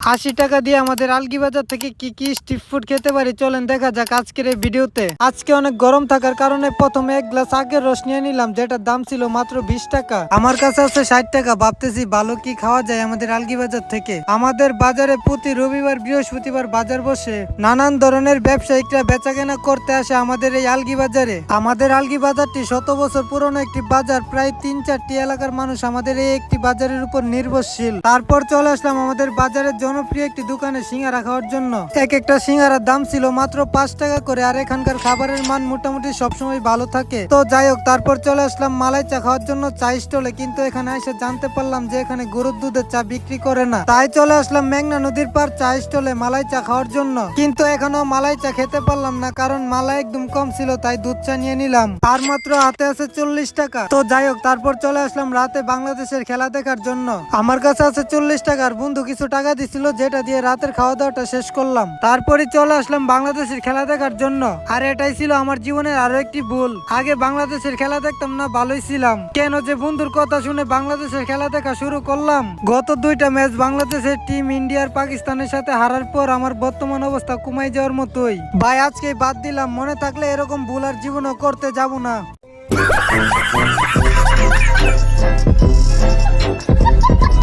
আশি টাকা দিয়ে আমাদের আলগি বাজার থেকে কি কি স্ট্রিট ফুড খেতে পারি? চলেন দেখা যাক আজকের এই ভিডিওতে। আজকে অনেক গরম থাকার কারণে প্রথমে এক গ্লাস আগের রস নিয়ে নিলাম, যেটার দাম ছিল মাত্র বিশ টাকা। আমার কাছে আছে ষাট টাকা, ভাবতেছি ভালো কি খাওয়া যায় আমাদের আলগি বাজার থেকে। আমাদের বাজারে প্রতি রবিবার, বৃহস্পতিবার বাজার বসে নানান ধরনের ব্যবসায়িকরা বেচা কেনা করতে আসে আমাদের এই আলগি বাজারে। আমাদের আলগি বাজারটি শত বছর পুরনো একটি বাজার, প্রায় তিন চারটি এলাকার মানুষ আমাদের এই একটি বাজারের উপর নির্ভরশীল। তারপর চলে আসলাম আমাদের বাজারের জনপ্রিয় একটি দোকানে সিঙ্গারা খাওয়ার জন্য। এক একটা সিঙ্গারার দাম ছিল মাত্র পাঁচ টাকা করে, আর এখানকার খাবারের মান মোটামুটি সবসময় ভালো থাকে। তো যাই হোক, তারপর চলে আসলাম মালাই চা খাওয়ার জন্য চা স্টলে, কিন্তু এখানে এসে জানতে পারলাম যে এখানে গরুর দুধের চা বিক্রি করে না। তাই চলে আসলাম মেঘনা নদীর পার চা স্টলে মালাই চা খাওয়ার জন্য। কিন্তু এখনও মালাই চা খেতে পারলাম না, কারণ মালাই একদম কম ছিল, তাই দুধ চা নিয়ে নিলাম। আর মাত্র হাতে আছে চল্লিশ টাকা। তো যাই হোক, তারপর চলে আসলাম রাতে বাংলাদেশের খেলা দেখার জন্য। আমার কাছে আছে চল্লিশ টাকা, আর বন্ধু কিছু টাকা দিছিল যেটা দিয়ে রাতের খাওয়া দাওয়াটা শেষ করলাম। তারপরে চলে আসলাম বাংলাদেশের খেলা দেখার জন্য। আর এটাই ছিল আমার জীবনের আরও একটি ভুল। আগে বাংলাদেশের খেলা দেখতাম না, ভালোই ছিলাম। কেন যে বন্ধুর কথা শুনে বাংলাদেশের খেলা দেখা শুরু করলাম। গত দুইটা ম্যাচ বাংলাদেশের টিম ইন্ডিয়ার পাকিস্তানের সাথে হারার পর আমার বর্তমান অবস্থা কমাই যাওয়ার মতোই। ভাই আজকে বাদ দিলাম। মনে থাকলে এরকম ভুল আর জীবনও করতে যাব না।